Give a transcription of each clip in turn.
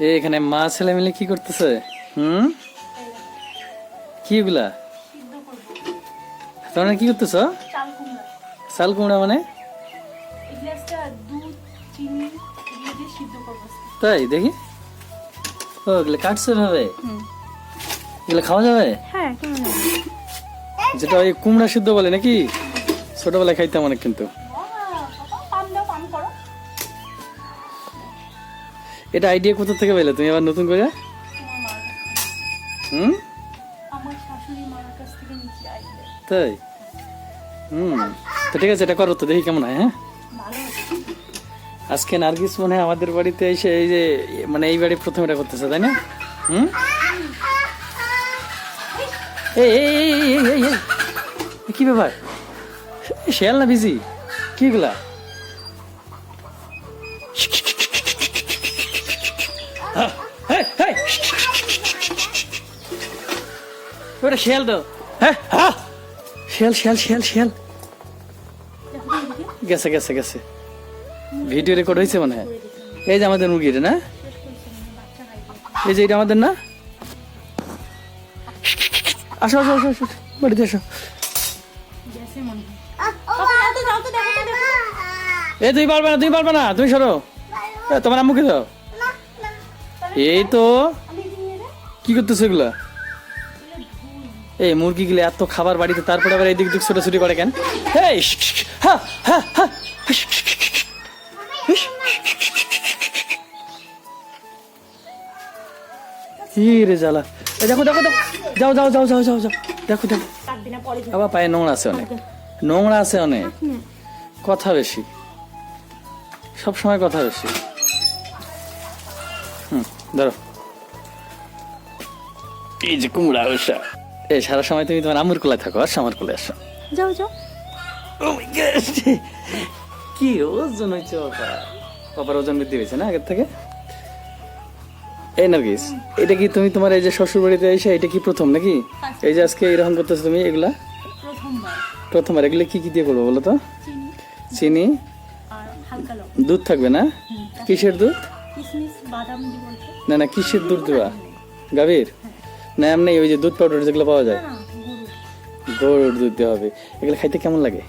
এখানে মা ছেলে মিলে কি করতেছে? হুম? কি এগুলা? তোমরা কি করতেছ? চাল কুমড়া মানে? তাই দেখি। ও এগুলো কাটছে হুম। এগুলো খাওয়া যাবে? হ্যাঁ যেটা ওই কুমড়া সিদ্ধ বলে নাকি? ছোটবেলায় খাইতাম অনেক কিন্তু। এটা আইডিয়া কোথা থেকে পেলে তুমি আবার নতুন করে। হুম তাই হুম তো ঠিক আছে এটা করো তো দেখি কেমন হয় হ্যাঁ আজকে নার্গিস মনে হয় আমাদের বাড়িতে এসে এই যে মানে এই বাড়ি প্রথম এটা করতেছে তাই না হুম এই কি ব্যাপার শেয়াল না বিজি কি ওটা শেয়াল তো। হ্যাঁ শেয়াল দেখো তো এদিকে গেছে গেছে গেছে। ভিডিও রেকর্ড হয়েছে মনে হয়। এই যে আমাদের মুরগিটা না? এই যে এটা আমাদের, না? আসো আসো আসো আসো বাড়িতে আসো। এই, তুমি পারবে না, তুমি পারবে না। তুমি সরো। তোমার আম্মুকে দাও এই তো কি করতেছো এগুলা এই মুরগিগুলো এত খাবার বাড়িতে তারপরে আবার এইদিক দিক ছোটাছুটি করে কেন রে জ্বালা দেখো দেখো দেখো যাও যাও যাও যাও যাও যাও দেখো দেখো আবার পায়ে নোংরা আছে অনেক নোংরা আছে অনেক কথা বেশি সব সময় কথা বেশি হুম ধরো। এই যে কুমড়া ওষা এই সারা সময় তুমি তোমার আম্মুর কোলায় থাকো আর আমার কোলে আসো। যাও যাও। Oh! কি ওজন হয়েছে বাবা। বাবার ওজন বৃদ্ধি হয়েছে না আগের থেকে? এই নার্গিস এটা কি তুমি তোমার এই যে শ্বশুর বাড়িতে এসে এটা কি প্রথম নাকি? এই যে আজকে এরকম করতেছো তুমি এগুলা? প্রথমবার। এগুলো কি কি দিয়ে করব বলো তো? চিনি। দুধ থাকবে না? কিসের দুধ? কিশমিশ বাদাম দিব বলছো? না না কিসের দুধ দেবা? গাভীর? না এমনি ওই যে দুধ পাউডার যেগুলো পাওয়া যায়। গরুর। দুধ দেওয়া হবে। এগুলো খাইতে কেমন লাগে?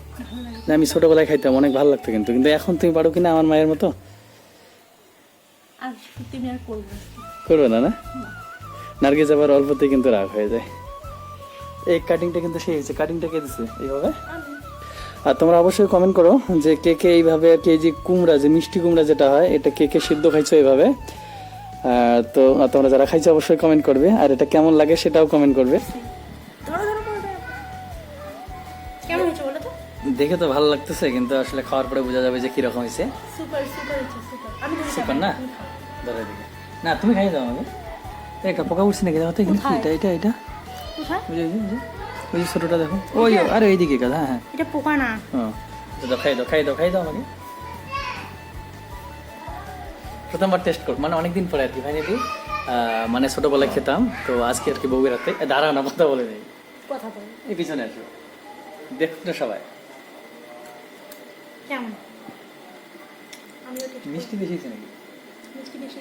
না আমি ছোটবেলায় খাইতাম অনেক ভালো লাগতো কিন্তু। কিন্তু এখন তুমি পারো কিনা আমার মায়ের মতো? করব না। না নার্গিস আবার অল্পতেই কিন্তু রাগ হয়ে যায়। এই কাটিংটা কিন্তু সেই হয়েছে। কাটিংটা কে দিছে? এইভাবে? আর তোমরা অবশ্যই কমেন্ট করো যে কে কে এইভাবে আর কি এই যে কুমড়া যে মিষ্টি কুমড়া যেটা হয় এটা কে কে সিদ্ধ খাইছো এইভাবে? তো তোমরা যারা খাইছো অবশ্যই কমেন্ট করবে। আর এটা কেমন লাগে সেটাও কমেন্ট করবে। দাও। দেখে তো ভালো লাগতেছে কিন্তু আসলে খাওয়ার পরে বোঝা যাবে যে কীরকম হয়েছে। সুপার সুপার হয়েছে আমি ধরে সুপার না। ধরে দিকে না তুমি খাইয়ে দাও আমাকে। একটা পোকা উঠছে নাকি? দেখো তো? এটা এটা এটা। কোথায়? ওই ছোটটা দেখো। ওই আরে এইদিকে কাজ হ্যাঁ হ্যাঁ। এটা পোকা না। হ্যাঁ। খাই দাও খাই দাও খাই দাও আমাকে। প্রথমবার টেস্ট করব। মানে অনেকদিন পরে আর কি ফাইনালি মানে ছোটবেলায় খেতাম তো আজকে আর কি বউয়ের হাতে এ, দাঁড়াও না কথা বলে নেই। কথা বলো এই পিছনে আসো। দেখুন না সবাই। কেমন? মিষ্টি বেশিছে নাকি? মিষ্টি বেশি।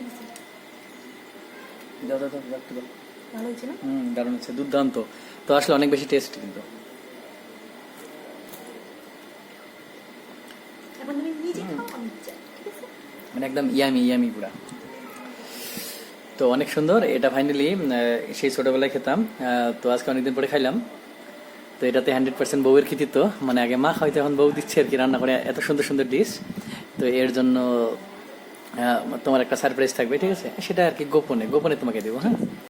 ভালো হয়েছে না? হুম দারুণ হচ্ছে দুর্দান্ত। তো আসলে অনেক বেশি টেস্ট কিন্তু। মানে একদম ইয়ামি ইয়ামি পুরা। তো অনেক সুন্দর এটা ফাইনালি সেই ছোটবেলায় খেতাম। তো আজকে অনেকদিন পরে খাইলাম। তো এটাতে হান্ড্রেড পার্সেন্ট বউয়ের কৃতিত্ব। মানে আগে মা হয়তো এখন বউ দিচ্ছে আর কি রান্না করে এত সুন্দর সুন্দর ডিশ তো এর জন্য তোমার একটা সারপ্রাইজ থাকবে ঠিক আছে? সেটা আর কি গোপনে গোপনে তোমাকে দেবো হ্যাঁ?